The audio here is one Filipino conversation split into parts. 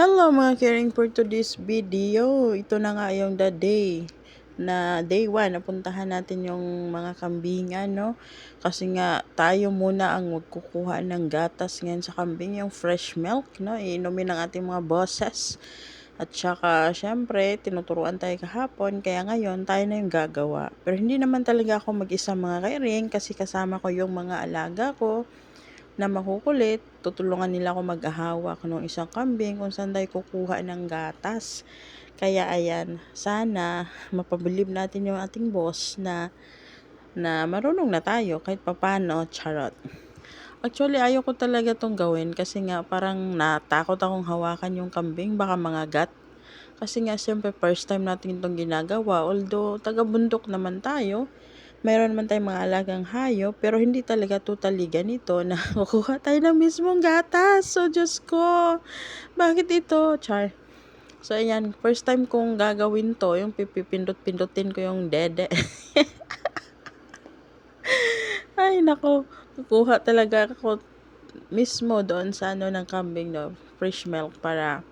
Hello mga caring for today's video. Ito na nga yung the day na day 1 napuntahan natin yung mga kambingan no? Kasi nga tayo muna ang magkukuha ng gatas ngayon sa kambing yung fresh milk no? Iinumin ng ating mga bosses. At saka syempre tinuturuan tayo kahapon kaya ngayon tayo na yung gagawa. Pero hindi naman talaga ako mag-isa mga kairing kasi kasama ko yung mga alaga ko na makukulit, tutulungan nila ako mag-ahawak ng isang kambing kung saan tayo kukuha ng gatas. Kaya ayan, sana mapabilib natin yung ating boss na na marunong na tayo kahit papano, charot. Actually, ayaw ko talaga tong gawin kasi nga parang natakot akong hawakan yung kambing, baka mga gat. Kasi nga, siyempre, first time natin itong ginagawa. Although, taga-bundok naman tayo, mayroon naman tayong mga alagang hayop, pero hindi talaga totally ganito na kukuha tayo ng mismong gatas. So, Diyos ko, bakit ito? Char. So, ayan, first time kong gagawin to, yung pipipindot-pindutin ko yung dede. Ay, nako, kukuha talaga ako mismo doon sa ano ng kambing, no, fresh milk para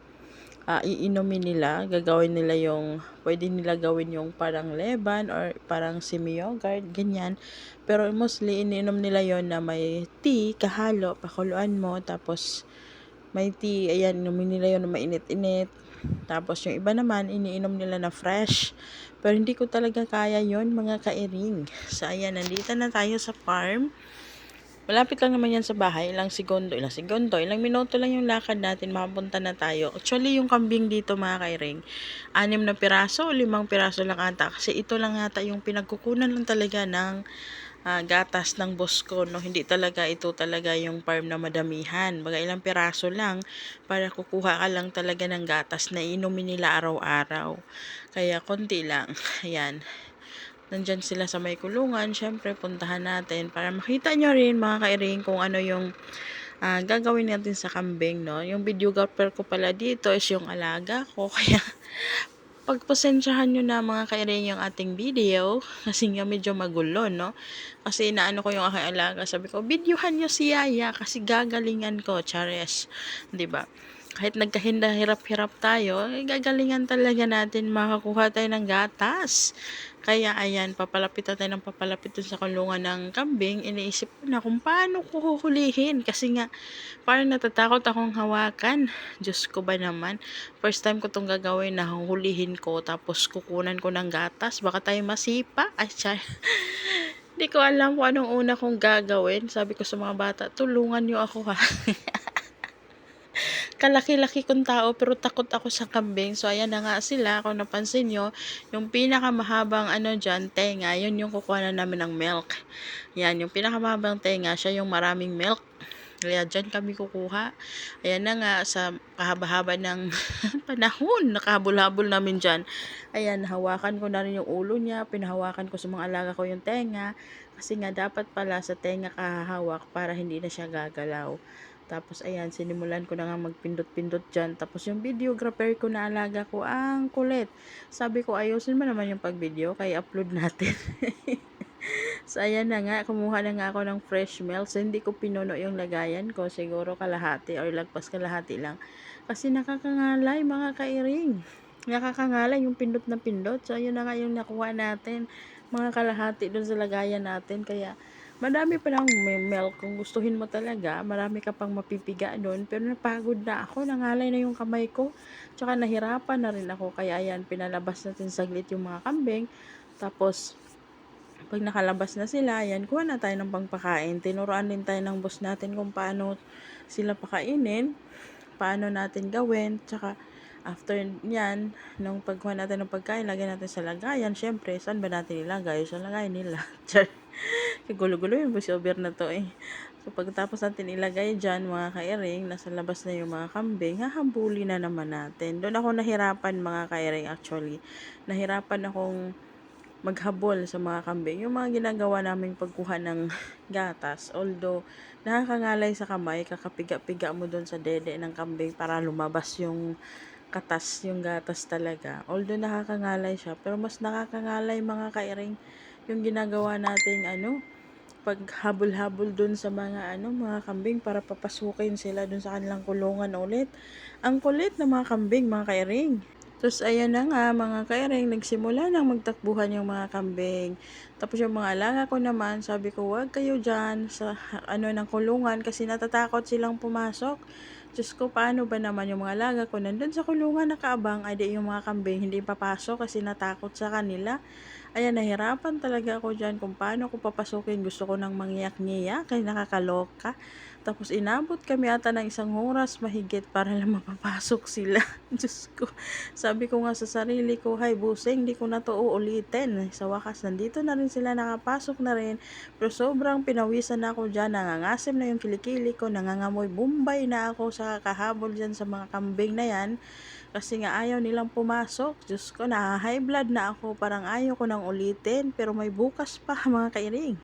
uh, iinumin nila, gagawin nila yung, pwede nila gawin yung parang leban or parang semi-yogurt, ganyan. Pero mostly, iniinom nila yon na may tea, kahalo, pakuluan mo, tapos may tea, ayan, inumin nila yon na mainit-init. Tapos yung iba naman, iniinom nila na fresh. Pero hindi ko talaga kaya yon mga kairing. So, ayan, nandito na tayo sa farm. Malapit lang naman yan sa bahay, ilang segundo, ilang segundo, ilang minuto lang yung lakad natin, mapunta na tayo. Actually, yung kambing dito mga kairing, anim na piraso limang piraso lang ata. Kasi ito lang ata yung pinagkukunan lang talaga ng uh, gatas ng boss. No? Hindi talaga ito talaga yung farm na madamihan. Baga ilang piraso lang para kukuha ka lang talaga ng gatas na inumin nila araw-araw. Kaya konti lang. Ayan nandyan sila sa may kulungan, syempre puntahan natin para makita nyo rin mga kairing kung ano yung uh, gagawin natin sa kambing, no? Yung videographer ko pala dito is yung alaga ko, kaya pagpasensyahan nyo na mga kairing yung ating video kasi nga medyo magulo, no? Kasi inaano ko yung aking alaga, sabi ko, videohan nyo si Yaya kasi gagalingan ko, chares, ba? Kahit nagkahinda hirap-hirap tayo, eh, gagalingan talaga natin makakuha tayo ng gatas. Kaya ayan, papalapit tayo ng papalapit sa kulungan ng kambing. Iniisip ko na kung paano ko huhulihin. Kasi nga, parang natatakot akong hawakan. Diyos ko ba naman. First time ko itong gagawin na huhulihin ko. Tapos kukunan ko ng gatas. Baka tayo masipa. Ay, chay. Hindi ko alam kung anong una kong gagawin. Sabi ko sa mga bata, tulungan niyo ako ha. kalaki-laki kong tao pero takot ako sa kambing. So ayan na nga sila, kung napansin nyo, yung pinakamahabang ano dyan, tenga, yun yung kukuha na namin ng milk. Yan, yung pinakamahabang tenga, siya yung maraming milk. Kaya dyan kami kukuha. Ayan na nga, sa kahaba-haba ng panahon, nakahabol-habol namin dyan. Ayan, hawakan ko na rin yung ulo niya, pinahawakan ko sa mga alaga ko yung tenga. Kasi nga, dapat pala sa tenga kahahawak para hindi na siya gagalaw. Tapos ayan, sinimulan ko na nga magpindot-pindot dyan. Tapos yung videographer ko na alaga ko, ang kulit. Sabi ko, ayusin mo naman yung pag-video, kaya upload natin. so ayan na nga, kumuha na nga ako ng fresh milk. So hindi ko pinuno yung lagayan ko, siguro kalahati or lagpas kalahati lang. Kasi nakakangalay mga kairing. Nakakangalay yung pindot na pindot. So ayun na nga yung nakuha natin. Mga kalahati dun sa lagayan natin. Kaya Madami pa lang may milk. Kung gustuhin mo talaga, marami ka pang mapipiga doon. Pero napagod na ako. Nangalay na yung kamay ko. Tsaka nahirapan na rin ako. Kaya ayan, pinalabas natin saglit yung mga kambing. Tapos, pag nakalabas na sila, ayan, kuha na tayo ng pangpakain. Tinuruan din tayo ng boss natin kung paano sila pakainin. Paano natin gawin. Tsaka, after yan, nung pagkuha natin ng pagkain, lagyan natin sa lagayan. Siyempre, saan ba natin ilagay? Sa lagayan nila. Gulo-gulo yung voiceover na to eh. So, pagkatapos natin ilagay dyan, mga kairing, nasa labas na yung mga kambing, hahambuli na naman natin. Doon ako nahirapan, mga kairing, actually. Nahirapan akong maghabol sa mga kambing. Yung mga ginagawa naming pagkuha ng gatas, although nakakangalay sa kamay, kakapiga-piga mo doon sa dede ng kambing para lumabas yung katas, yung gatas talaga. Although nakakangalay siya, pero mas nakakangalay mga kairing yung ginagawa nating ano, nakikipaghabol-habol dun sa mga ano, mga kambing para papasukin sila dun sa kanilang kulungan ulit. Ang kulit ng mga kambing, mga kairing. Tapos ayan na nga mga kairing, nagsimula nang magtakbuhan yung mga kambing. Tapos yung mga alaga ko naman, sabi ko wag kayo dyan sa ano ng kulungan kasi natatakot silang pumasok. Diyos ko, paano ba naman yung mga alaga ko nandun sa kulungan nakaabang, ay di yung mga kambing hindi papasok kasi natakot sa kanila. Ayan, nahirapan talaga ako dyan kung paano ko papasukin. Gusto ko nang mangiyak-ngiyak, kaya nakakaloka. Tapos inabot kami ata ng isang oras mahigit para lang mapapasok sila. Diyos ko. Sabi ko nga sa sarili ko, hay busing, di ko na to uulitin. Sa wakas, nandito na rin sila nakapasok na rin. Pero sobrang pinawisan na ako dyan. Nangangasim na yung kilikili ko. Nangangamoy bumbay na ako sa kakahabol dyan sa mga kambing na yan. Kasi nga ayaw nilang pumasok. Diyos ko, na high blood na ako. Parang ayaw ko nang ulitin. Pero may bukas pa mga kairing.